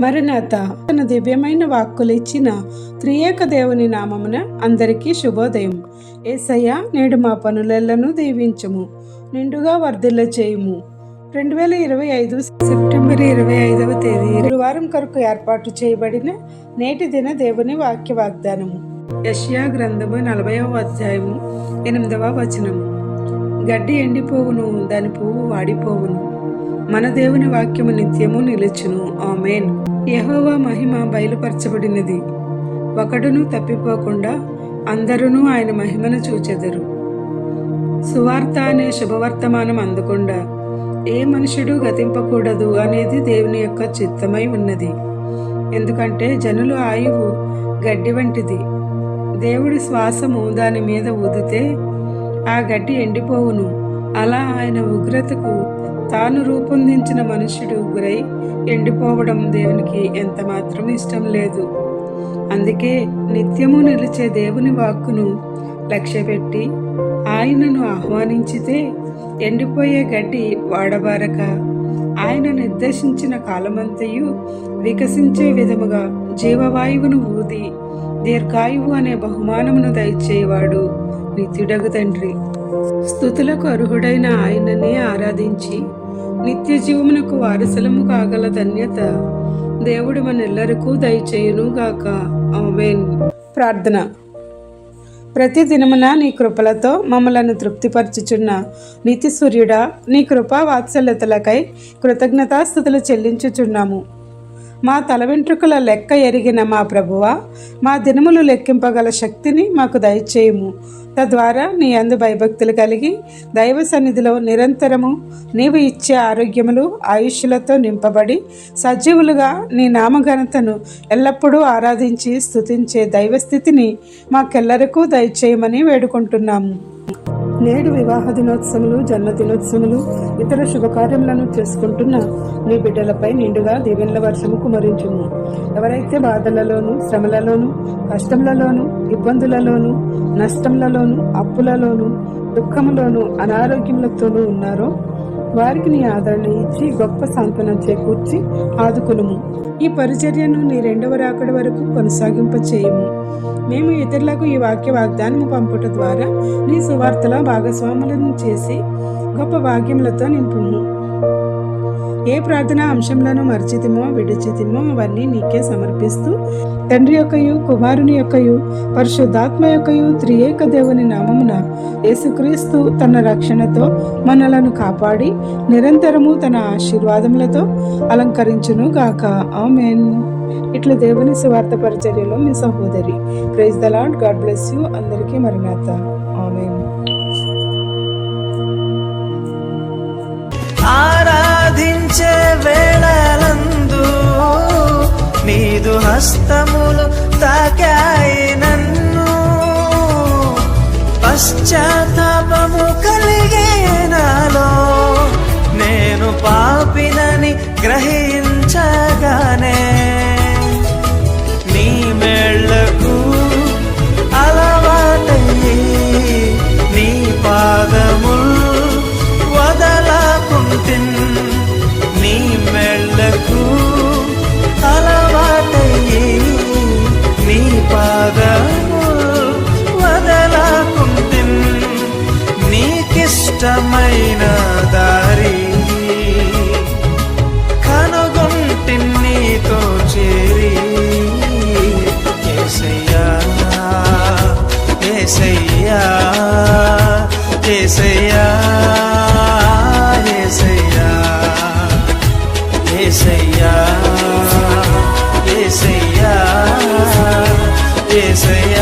మరణాత తన దివ్యమైన వాక్కులు ఇచ్చిన త్రియేక దేవుని నామమున అందరికీ శుభోదయం. ఏసయ్య నేడు మా పనులెల్లను దీవించము నిండుగా వర్ధిల్ల చేయుము. రెండు వేల ఇరవై ఐదు సెప్టెంబర్ ఇరవై ఐదవ తేదీ గురువారం కొరకు ఏర్పాటు చేయబడిన నేటి దిన దేవుని వాక్య వాగ్దానము. యష్యా గ్రంథము నలభైవ అధ్యాయము ఎనిమిదవ వచనము. గడ్డి ఎండిపోవును దాని పువ్వు వాడిపోవును. మన దేవుని వాక్యము నిత్యము నిలుచును. ఆమెన్. యహోవా మహిమ బయలుపరచబడినది. ఒకడును తప్పిపోకుండా అందరూ ఆయన మహిమను చూచెదరు. సువార్త అనే శుభవర్తమానం అందకుండా ఏ మనుషుడు గతింపకూడదు అనేది దేవుని యొక్క చిత్తమై ఉన్నది. ఎందుకంటే జనుల ఆయువు గడ్డి వంటిది. దేవుడి శ్వాసము దాని మీద ఊదితే ఆ గడ్డి ఎండిపోవును. అలా ఆయన ఉగ్రతకు తాను రూపొందించిన మనుషుడు గురై ఎండిపోవడం దేవునికి ఎంత మాత్రం ఇష్టం లేదు. అందుకే నిత్యము నిలిచే దేవుని వాక్కును లక్ష్యపెట్టి ఆయనను ఆహ్వానించితే ఎండిపోయే గడ్డి వాడబారక. ఆయన నిర్దేశించిన కాలమంతయు వికసించే విధముగా జీవవాయువును ఊది దీర్ఘాయువు అనే బహుమానమును దయచేవాడు నిత్యుడగు తండ్రి. స్థుతులకు అర్హుడైన ఆయననే ఆరాధించి నిత్య జీవమునకు వారసులము కాగల ధన్యత దేవుడు మనెల్లరకు దయచేయును గాక ఆమేన్. ప్రార్థన. ప్రతి దినమున నీ కృపలతో మమ్మలను తృప్తిపరచుచున్న నీతి సూర్యుడా నీ కృపా వాత్సల్యతలకై కృతజ్ఞతాస్థుతులు చెల్లించుచున్నాము. మా తల వెంట్రుకల లెక్క ఎరిగిన మా ప్రభువా మా దినములు లెక్కింపగల శక్తిని మాకు దయచేయము. తద్వారా నీ అందు భయభక్తులు కలిగి దైవ సన్నిధిలో నిరంతరము నీవు ఇచ్చే ఆరోగ్యములు ఆయుష్యులతో నింపబడి సజీవులుగా నీ నామఘనతను ఎల్లప్పుడూ ఆరాధించి స్థుతించే దైవస్థితిని మాకెల్లరకు దయచేయమని వేడుకుంటున్నాము. నేడు వివాహ దినోత్సవములు జన్మదినోత్సవములు ఇతర శుభకార్యములను చేసుకుంటున్న నీ బిడ్డలపై నిండుగా దీవెనల వర్షము కుమరించుము. ఎవరైతే బాధలలోను శ్రమలలోను కష్టములలోను ఇబ్బందులలోను నష్టములలోను అప్పులలోను దుఃఖములోను అనారోగ్యములతోనూ ఉన్నారో వారికి నీ ఆదరణ ఇచ్చి గొప్ప సాంత్వనం చేకూర్చి ఆదుకునుము. ఈ పరిచర్యను నీ రెండవ రాకడ వరకు కొనసాగింప చేయము మేము ఇతరులకు ఈ వాక్య వాగ్దానము పంపుట ద్వారా నీ సువార్తల భాగస్వాములను చేసి గొప్ప వాక్యములతో నింపుము. ఏ ప్రార్థన అంశంలను మర్చితిమో విడిచితిమో అవన్నీ నీకే సమర్పిస్తూ తండ్రి యొక్కయు కుమారుని యొక్కయు పరిశుద్ధాత్మ యొక్కయు త్రియేక దేవుని నామమున యేసుక్రీస్తు తన రక్షణతో మనలను కాపాడి నిరంతరము తన ఆశీర్వాదములతో అలంకరించును గాక. ఆమెన్. ఇట్లా దేవుని సువార్త పరిచర్యలో మీ సహోదరి praise the lord god bless you. అందరికీ మరణాత ఆమెన్. గ్రహించగానే నీ మేళ్ళకు అలవాటయ్యి నీ పాదముల్ వదలకుంటిన్ నీ మెళ్ళకు అలవాటయ్యి నీ పాదముల్ వదలకుంటిన్ నీకిష్టమైన ఏసయ్యా